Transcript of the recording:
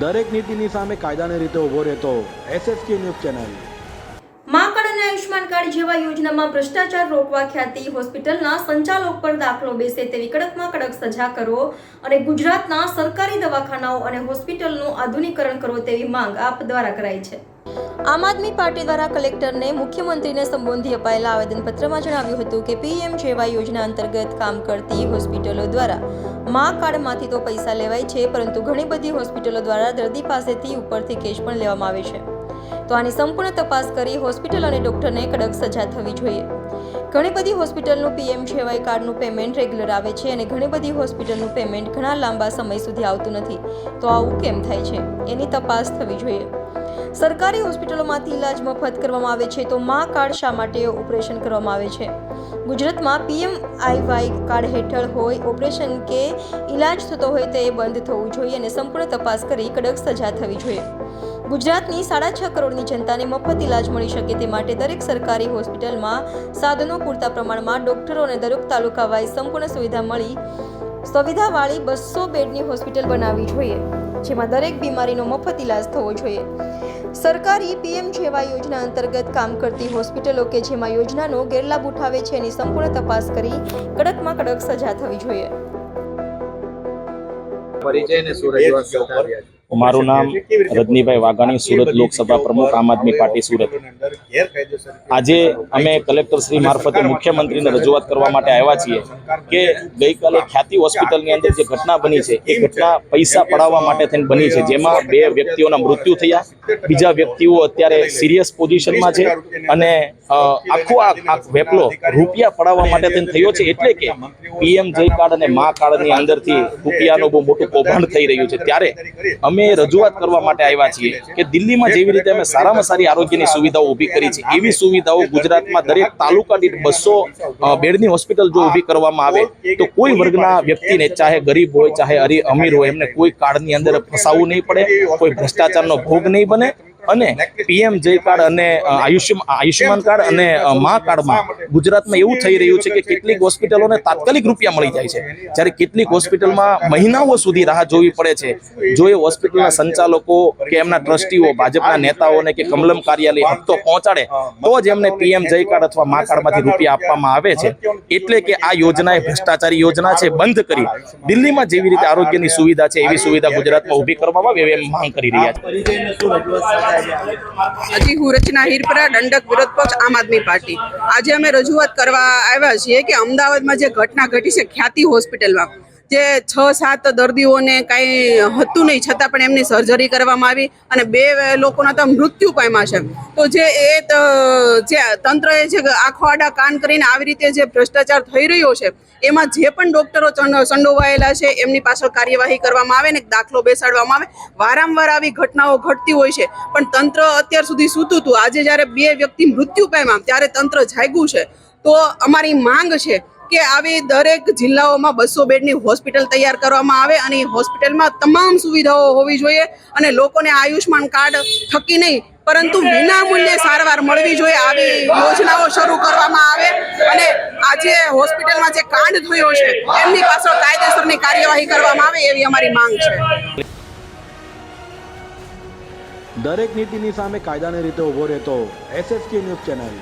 દરેક નીતિની સામે કાયદાની રીતે ઊભો રહેતો એસએસકે ન્યૂઝ ચેનલ. મા કાર્ડ અને આયુષ્માન કાર્ડ જેવા યોજનામાં ભ્રષ્ટાચાર રોકવા ખ્યાતિ હોસ્પિટલના સંચાલક પર દાખલો બેસે તેવી કડકમાં કડક સજા કરો અને ગુજરાતના સરકારી દવાખાનાઓ અને હોસ્પિટલનું આધુનિકરણ કરો તેવી માંગ આપ દ્વારા કરાઈ છે. આમ આદમી પાર્ટી દ્વારા કલેક્ટરને મુખ્યમંત્રીને સંબોધી અપાયેલા આવેદનપત્રમાં જણાવ્યું હતું કે પીએમ જેવા યોજના અંતર્ગત કામ કરતી હોસ્પિટલો દ્વારા મા કાર્ડમાંથી તો પૈસા લેવાય છે, પરંતુ ઘણી બધી હોસ્પિટલો દ્વારા દર્દી પાસેથી ઉપરથી કેશ પણ લેવામાં આવે છે. તો આની સંપૂર્ણ તપાસ કરી હોસ્પિટલ અને ડોક્ટરને કડક સજા થવી જોઈએ. ઘણી બધી હોસ્પિટલનું પીએમ જેવાય કાર્ડનું પેમેન્ટ રેગ્યુલર આવે છે અને ઘણી બધી હોસ્પિટલનું પેમેન્ટ ઘણા લાંબા સમય સુધી આવતું નથી. તો આવું કેમ થાય છે? એની તપાસ થવી જોઈએ. સરકારી હોસ્પિટલોમાંથી ઇલાજ મફત કરવામાં આવે છે, તો મા કાર્ડ શા માટે ઓપરેશન કરવામાં આવે છે? ગુજરાતમાં પીએમ આઈવાય કાર્ડ હેઠળ હોય ઓપરેશન કે ઇલાજ થતો હોય તે બંધ થવું જોઈએ અને સંપૂર્ણ તપાસ કરી કડક સજા થવી જોઈએ. ગુજરાતની સાડા છ કરોડની જનતાને મફત ઇલાજ મળી શકે તે માટે દરેક સરકારી હોસ્પિટલમાં સાધનો પૂરતા પ્રમાણમાં ડોક્ટરો અને દરેક તાલુકા વાઇઝ સંપૂર્ણ સુવિધા મળી, સુવિધાવાળી બસો બેડની હોસ્પિટલ બનાવવી જોઈએ, જેમાં દરેક બીમારીનો મફત ઇલાજ થવો જોઈએ. સરકારી પીએમ જેવા યોજના અંતર્ગત કામ કરતી હોસ્પિટલો કે જેમાં યોજનાનો ગેરલાભ ઉઠાવે છે એની સંપૂર્ણ તપાસ કરી કડકમાં કડક સજા થવી જોઈએ. પરિચય ને શું મારું નામ રજનીભાઈ વાઘાણી સુરત લોકસભા પ્રમુખ આમ આદમી પાર્ટી સુરત. આજે અમે કલેક્ટર શ્રી મારફતે મુખ્યમંત્રીને રજૂઆત કરવા માટે આવ્યા છીએ કે ગઈકાલે ખ્યાતિ હોસ્પિટલની અંદર જે ઘટના બની છે એ ઘટના પૈસા પડાવવા માટે થઈને બની છે. જેમાં બે વ્યક્તિઓના મૃત્યુ થયા. બીજા વ્યક્તિઓ અત્યારે સિરિયસ પોઝિશનમાં છે અને આખો આ આ વેપલો રૂપિયા પડાવવા માટે થઈને થયો છે એટલે કે પીએમ જય કાર્ડ અને મા કાર્ડની અંદરથી રૂપિયાનું બહુ મોટું કૌભાંડ થઈ રહ્યું છે. ત્યારે અમે રજૂઆત કરવા માટે આવ્યા છીએ કે દિલ્હીમાં જેવી રીતે અમે સારામાં સારી આરોગ્યની સુવિધાઓ ઊભી કરી છે, એવી સુવિધાઓ ગુજરાતમાં દરેક તાલુકા દીઠ બસો બેડની હોસ્પિટલ જો ઊભી કરવામાં આવે, તો કોઈ વર્ગના વ્યક્તિને, ચાહે ગરીબ હોય, ચાહે અમીર હોય, એમને કોઈ કાર્ડની અંદર ફસાવવું નહીં પડે, કોઈ ભ્રષ્ટાચારનો ભોગ નહીં બને અને પીએમ જય કાર્ડ અને આયુષ્યમાન આયુષ્યમાન કાર્ડ અને મા કાર્ડમાં ગુજરાતમાં એવું થઈ રહ્યું છે કે કેટલીક હોસ્પિટલોને તાત્કાલિક રૂપિયા મળી જાય છે. જ્યારે કેટલીક હોસ્પિટલમાં મહિનાઓ સુધી રાહ જોવી પડે છે. જો એ હોસ્પિટલના સંચાલકો કે એમના ટ્રસ્ટીઓ, ભાજપના નેતાઓને કે કમલમ કાર્યાલય હપ્તો પહોંચાડે, તો જ એમને પીએમ જય કાર્ડ અથવા મા કાર્ડમાંથી રૂપિયા આપવામાં આવે છે. એટલે કે આ યોજના એ ભ્રષ્ટાચારી યોજના છે, બંધ કરી. દિલ્હીમાં જેવી રીતે આરોગ્યની સુવિધા છે, એવી સુવિધા ગુજરાતમાં ઊભી કરવામાં આવે એવી માંગ કરી રહ્યા છે. હજી હું રચના હિરપરા, દંડક વિરોધ પક્ષ, આમ આદમી પાર્ટી. આજે અમે રજૂઆત કરવા આવ્યા છીએ કે અમદાવાદમાં જે ઘટના ઘટી છે ખ્યાતિ હોસ્પિટલમાં જે છ, સાત દર્દીઓને કાંઈ હતું નહીં, છતાં પણ એમની સર્જરી કરવામાં આવી અને બે લોકોના તો મૃત્યુ પામ્યા છે. તો જે એ જે તંત્રએ જે આખો આડા કાન કરીને આવી રીતે જે ભ્રષ્ટાચાર થઈ રહ્યો છે, એમાં જે પણ ડોક્ટરો સંડોવાયેલા છે, એમની પાછળ કાર્યવાહી કરવામાં આવે ને દાખલો બેસાડવામાં આવે, વારંવાર આવી ઘટનાઓ ઘટતી હોય છે. પણ તંત્ર અત્યાર સુધી સૂતું હતું. આજે જ્યારે બે વ્યક્તિ મૃત્યુ પામ્યા, ત્યારે તંત્ર જાગ્યું છે. તો અમારી માંગ છે કે આવી દરેક જિલ્લાઓમાં બસો બેડની હોસ્પિટલ તૈયાર કરવામાં આવે અને એ હોસ્પિટલમાં તમામ સુવિધાઓ હોવી જોઈએ અને લોકોને આયુષ્માન કાર્ડ થકી નહીં, પરંતુ વિનામૂલ્યે સારવાર મળવી જોઈએ આવી યોજનાઓ શરૂ કરવામાં આવે અને આજે હોસ્પિટલમાં જે કાંડ થયો છે, એમની પાછળ કાયદેસરની કાર્યવાહી કરવામાં આવે એવી અમારી માંગ છે. દરેક નીતિની સામે કાયદાની રીતે ઊભો રહેતો એસએસકે ન્યૂઝ ચેનલ.